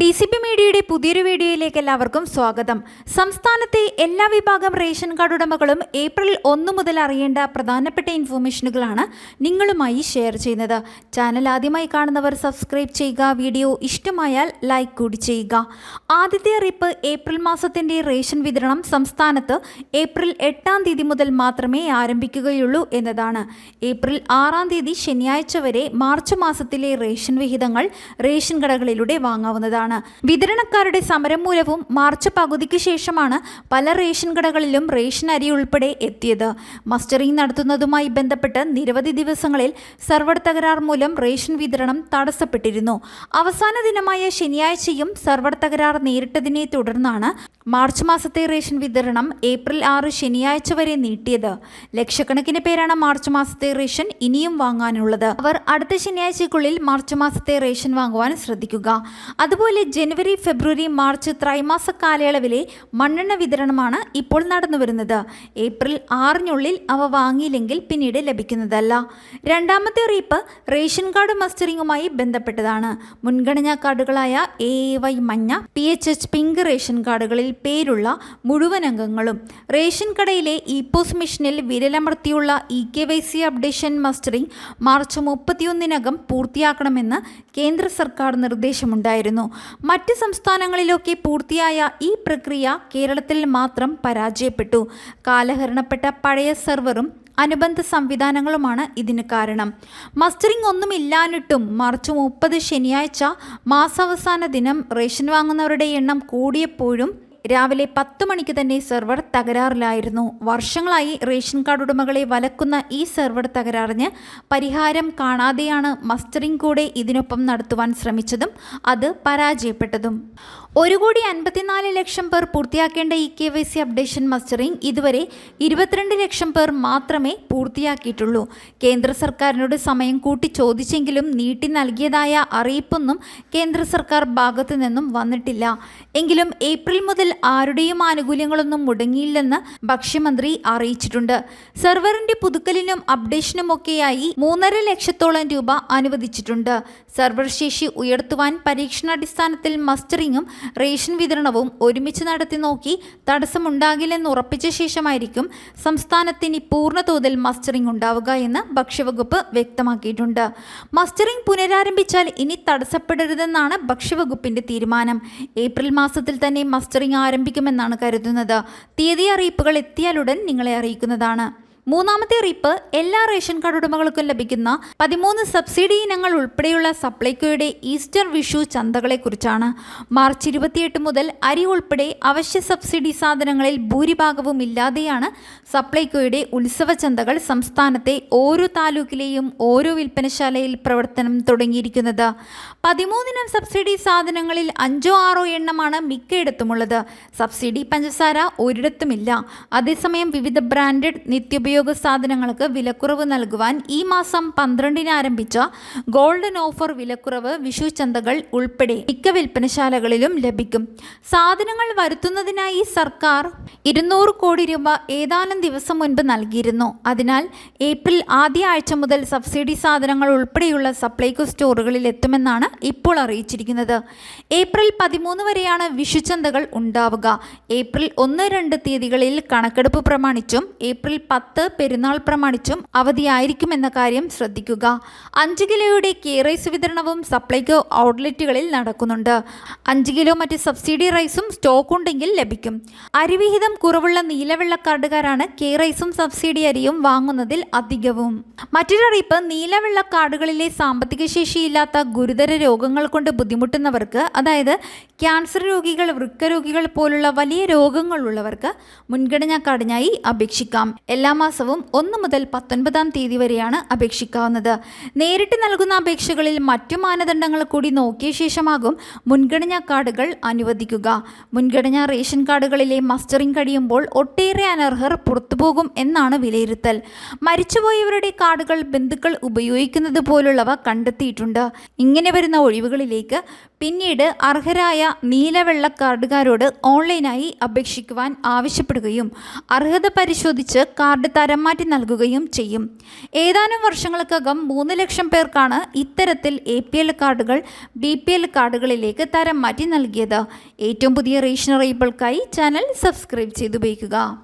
D C P മീഡിയയുടെ പുതിയൊരു വീഡിയോയിലേക്ക് എല്ലാവർക്കും സ്വാഗതം. സംസ്ഥാനത്തെ എല്ലാ വിഭാഗം റേഷൻ കാർഡ് ഉടമകളും ഏപ്രിൽ ഒന്ന് മുതൽ അറിയേണ്ട പ്രധാനപ്പെട്ട ഇൻഫോർമേഷനുകളാണ് നിങ്ങളുമായി ഷെയർ ചെയ്യുന്നത്. ചാനൽ ആദ്യമായി കാണുന്നവർ സബ്സ്ക്രൈബ് ചെയ്യുക വീഡിയോ ഇഷ്ടമായാൽ ലൈക്ക് കൂടി ചെയ്യുക. ആദ്യത്തെ അറിയിപ്പ് ഏപ്രിൽ മാസത്തിന്റെ റേഷൻ വിതരണം സംസ്ഥാനത്ത് ഏപ്രിൽ എട്ടാം തീയതി മുതൽ മാത്രമേ ആരംഭിക്കുകയുള്ളൂ എന്നതാണ്. ഏപ്രിൽ ആറാം തീയതി ശനിയാഴ്ച വരെ മാർച്ച് മാസത്തിലെ റേഷൻ വിഹിതങ്ങൾ റേഷൻ കടകളിലൂടെ വാങ്ങാവുന്നതാണ്. വിതരണക്കാരുടെ സമരം മൂലവും മാർച്ച് പകുതിക്ക് ശേഷമാണ് പല റേഷൻ കടകളിലും റേഷൻ അരി ഉൾപ്പെടെ എത്തിയത്. മസ്റ്ററിംഗ് നടത്തുന്നതുമായി ബന്ധപ്പെട്ട് നിരവധി ദിവസങ്ങളിൽ സർവർ തകരാർ മൂലം റേഷൻ വിതരണം തടസ്സപ്പെട്ടിരുന്നു. അവസാന ദിനമായ ശനിയാഴ്ചയും സർവർ തകരാർ നേരിട്ടതിനെ തുടർന്നാണ് മാർച്ച് മാസത്തെ റേഷൻ വിതരണം ഏപ്രിൽ ആറ് ശനിയാഴ്ച വരെ നീട്ടിയത്. ലക്ഷക്കണക്കിന് പേരാണ് മാർച്ച് മാസത്തെ റേഷൻ ഇനിയും വാങ്ങാനുള്ളത്. അവർ അടുത്ത ശനിയാഴ്ചക്കുള്ളിൽ മാർച്ച് മാസത്തെ റേഷൻ വാങ്ങുവാൻ ശ്രദ്ധിക്കുക. അതുപോലെ ജനുവരി ഫെബ്രുവരി മാർച്ച് ത്രൈമാസ കാലയളവിലെ മണ്ണെണ്ണ വിതരണമാണ് ഇപ്പോൾ നടന്നു വരുന്നത്. ഏപ്രിൽ ആറിനുള്ളിൽ അവ വാങ്ങിയില്ലെങ്കിൽ പിന്നീട് ലഭിക്കുന്നതല്ല. രണ്ടാമത്തെ അറിയിപ്പ് റേഷൻ കാർഡ് മസ്റ്ററിങ്ങുമായി ബന്ധപ്പെട്ടതാണ്. മുൻഗണനാ കാർഡുകളായ എ വൈ മഞ്ഞ P H H pink ration കാർഡുകളിൽ പേരുള്ള മുഴുവൻ അംഗങ്ങളും. റേഷൻ കടയിലെ ഇ പോസ് മെഷീനിൽ വിരലമർത്തിയുള്ള E K Y C updation mustering March മുപ്പത്തിയൊന്നിനകം പൂർത്തിയാക്കണമെന്ന് കേന്ദ്ര സർക്കാർ നിർദ്ദേശമുണ്ടായിരുന്നു. മറ്റ് സംസ്ഥാനങ്ങളിലൊക്കെ പൂർത്തിയായ ഈ പ്രക്രിയ കേരളത്തിൽ മാത്രം പരാജയപ്പെട്ടു. കാലഹരണപ്പെട്ട പഴയ സെർവറും അനുബന്ധ സംവിധാനങ്ങളുമാണ് ഇതിന് കാരണം. മസ്റ്ററിംഗ് ഒന്നുമില്ലാഞ്ഞിട്ടും മാർച്ച് മുപ്പത് ശനിയാഴ്ച മാസാവസാന ദിനം റേഷൻ വാങ്ങുന്നവരുടെ എണ്ണം കൂടിയപ്പോഴും രാവിലെ പത്ത് മണിക്ക് തന്നെ സെർവർ തകരാറിലായിരുന്നു. വർഷങ്ങളായി റേഷൻ കാർഡ് ഉടമകളെ വലക്കുന്ന ഈ സെർവർ തകരാറിന് പരിഹാരം കാണാതെയാണ് മസ്റ്ററിംഗ് കൂടെ ഇതിനൊപ്പം നടത്തുവാൻ ശ്രമിച്ചതും അത് പരാജയപ്പെട്ടതും. ഒരു കോടി അൻപത്തിനാല് ലക്ഷം പേർ പൂർത്തിയാക്കേണ്ട E K Y C updation mustering ഇതുവരെ ഇരുപത്തിരണ്ട് ലക്ഷം പേർ മാത്രമേ പൂർത്തിയാക്കിയിട്ടുള്ളൂ. കേന്ദ്ര സർക്കാരിനോട് സമയം കൂട്ടി ചോദിച്ചെങ്കിലും നീട്ടി നൽകിയതായ അറിയിപ്പൊന്നും കേന്ദ്ര സർക്കാർ ഭാഗത്തു നിന്നും വന്നിട്ടില്ല. എങ്കിലും ഏപ്രിൽ മുതൽ ആരുടെയും ആനുകൂല്യങ്ങളൊന്നും മുടങ്ങിയില്ലെന്ന് ഭക്ഷ്യമന്ത്രി അറിയിച്ചിട്ടുണ്ട്. സെർവറിന്റെ പുതുക്കലിനും അപ്ഡേഷനുമൊക്കെയായി മൂന്നര ലക്ഷത്തോളം രൂപ അനുവദിച്ചിട്ടുണ്ട്. സെർവർ ശേഷി ഉയർത്തുവാൻ പരീക്ഷണാടിസ്ഥാനത്തിൽ മസ്റ്ററിങ്ങും റേഷൻ വിതരണവും ഒരുമിച്ച് നടത്തി നോക്കി തടസ്സമുണ്ടാകില്ലെന്ന് ഉറപ്പിച്ച ശേഷമായിരിക്കും സംസ്ഥാനത്തിന് പൂർണതോതിൽ മസ്റ്ററിംഗ് ഉണ്ടാവുക എന്ന് ഭക്ഷ്യവകുപ്പ് വ്യക്തമാക്കിയിട്ടുണ്ട്. മസ്റ്ററിംഗ് പുനരാരംഭിച്ചാൽ ഇനി തടസ്സപ്പെടരുതെന്നാണ് ഭക്ഷ്യവകുപ്പിന്റെ തീരുമാനം. ഏപ്രിൽ മാസത്തിൽ തന്നെ മസ്റ്ററിംഗ് ആരംഭിക്കുമെന്നാണ് കരുതുന്നത്. തീയതി അറിയിപ്പുകൾ എത്തിയാലുടൻ നിങ്ങളെ അറിയിക്കുന്നതാണ്. മൂന്നാമത്തെ റീപ്പ് എല്ലാ റേഷൻ കാർഡ് ഉടമകൾക്കും ലഭിക്കുന്ന പതിമൂന്ന് സബ്സിഡി ഇനങ്ങൾ ഉൾപ്പെടെയുള്ള സപ്ലൈകോയുടെ ഈസ്റ്റർ വിഷു ചന്തകളെക്കുറിച്ചാണ്. മാർച്ച് ഇരുപത്തിയെട്ട് മുതൽ അരി ഉൾപ്പെടെ അവശ്യ സബ്സിഡി സാധനങ്ങളിൽ ഭൂരിഭാഗവും ഇല്ലാതെയാണ് സപ്ലൈകോയുടെ ഉത്സവ ചന്തകൾ സംസ്ഥാനത്തെ ഓരോ താലൂക്കിലെയും ഓരോ വിൽപ്പനശാലയിൽ പ്രവർത്തനം തുടങ്ങിയിരിക്കുന്നത്. പതിമൂന്നിനം സബ്സിഡി സാധനങ്ങളിൽ അഞ്ചോ ആറോ എണ്ണമാണ് മിക്കയിടത്തുമുള്ളത്. സബ്സിഡി പഞ്ചസാര ഒരിടത്തുമില്ല. അതേസമയം വിവിധ ബ്രാൻഡഡ് നിത്യോപയോഗ സാധനങ്ങൾക്ക് വിലക്കുറവ് നൽകുവാൻ ഈ മാസം പന്ത്രണ്ടിന് ആരംഭിച്ച ഗോൾഡൻ ഓഫർ വിലക്കുറവ് വിഷു ചന്തകൾ ഉൾപ്പെടെ മിക്ക വിൽപ്പനശാലകളിലും ലഭിക്കും. സാധനങ്ങൾ വരുത്തുന്നതിനായി സർക്കാർ ഇരുന്നൂറ് കോടി രൂപ ഏതാനും ദിവസം മുൻപ് നൽകിയിരുന്നു. അതിനാൽ ഏപ്രിൽ ആദ്യ ആഴ്ച മുതൽ സബ്സിഡി സാധനങ്ങൾ ഉൾപ്പെടെയുള്ള സപ്ലൈകോ സ്റ്റോറുകളിൽ എത്തുമെന്നാണ് ഇപ്പോൾ അറിയിച്ചിരിക്കുന്നത്. ഏപ്രിൽ പതിമൂന്ന് വരെയാണ് വിഷുചന്തകൾ ഉണ്ടാവുക. ഏപ്രിൽ ഒന്ന് രണ്ട് തീയതികളിൽ കണക്കെടുപ്പ് പ്രമാണിച്ചും ഏപ്രിൽ പത്ത് പെരുന്നാൾ പ്രമാണിച്ചും അവധിയായിരിക്കുമെന്ന കാര്യം ശ്രദ്ധിക്കുക. അഞ്ച് കിലോയുടെ കെ റൈസ് വിതരണവും സപ്ലൈകോ ഔട്ട്ലെറ്റുകളിൽ നടക്കുന്നുണ്ട്. അഞ്ച് കിലോ മറ്റ് സബ്സിഡി റൈസും സ്റ്റോക്ക് ഉണ്ടെങ്കിൽ ലഭിക്കും. അരിവിഹിതം കുറവുള്ള നീലവെള്ള കാർഡുകാരാണ് കെ റൈസും സബ്സിഡി അരിയും വാങ്ങുന്നതിൽ അധികവും. മറ്റൊരറിയിപ്പ് നീലവെള്ള കാർഡുകളിലെ സാമ്പത്തിക ശേഷിയില്ലാത്ത ഗുരുതര രോഗങ്ങൾ കൊണ്ട് ബുദ്ധിമുട്ടുന്നവർക്ക് അതായത് ക്യാൻസർ രോഗികൾ വൃക്ക രോഗികൾ പോലുള്ള വലിയ രോഗങ്ങളുള്ളവർക്ക് മുൻഗണനാ കാർഡിനായി അപേക്ഷിക്കാം. എല്ലാ ഒന്ന് മുതൽ പത്തൊൻപതാം തീയതി വരെയാണ് അപേക്ഷിക്കാവുന്നത്. നേരിട്ട് നൽകുന്ന അപേക്ഷകളിൽ മറ്റു മാനദണ്ഡങ്ങൾ കൂടി നോക്കിയ ശേഷമാകും മുൻഗണനാ കാർഡുകൾ അനുവദിക്കുക. മുൻഗണനാ റേഷൻ കാർഡുകളിലെ മസ്റ്ററിംഗ് കഴിയുമ്പോൾ ഒട്ടേറെ അനർഹർ പുറത്തുപോകും എന്നാണ് വിലയിരുത്തൽ. മരിച്ചുപോയവരുടെ കാർഡുകൾ ബന്ധുക്കൾ ഉപയോഗിക്കുന്നത് പോലുള്ളവ കണ്ടെത്തിയിട്ടുണ്ട്. ഇങ്ങനെ വരുന്ന ഒഴിവുകളിലേക്ക് പിന്നീട് അർഹരായ നീലവെള്ള കാർഡുകാരോട് ഓൺലൈനായി അപേക്ഷിക്കുവാൻ ആവശ്യപ്പെടുകയും അർഹത പരിശോധിച്ച് കാർഡ് തരം മാറ്റി നൽകുകയും ചെയ്യും. ഏതാനും വർഷങ്ങൾക്കകം മൂന്ന് ലക്ഷം പേർക്കാണ് ഇത്തരത്തിൽ എ പി എൽ കാർഡുകൾ ബി പി എൽ കാർഡുകളിലേക്ക് തരം മാറ്റി നൽകിയത്. ഏറ്റവും പുതിയ റേഷൻ അറിയിപ്പുകൾക്കായി ചാനൽ സബ്സ്ക്രൈബ് ചെയ്തുപയോഗിക്കുക.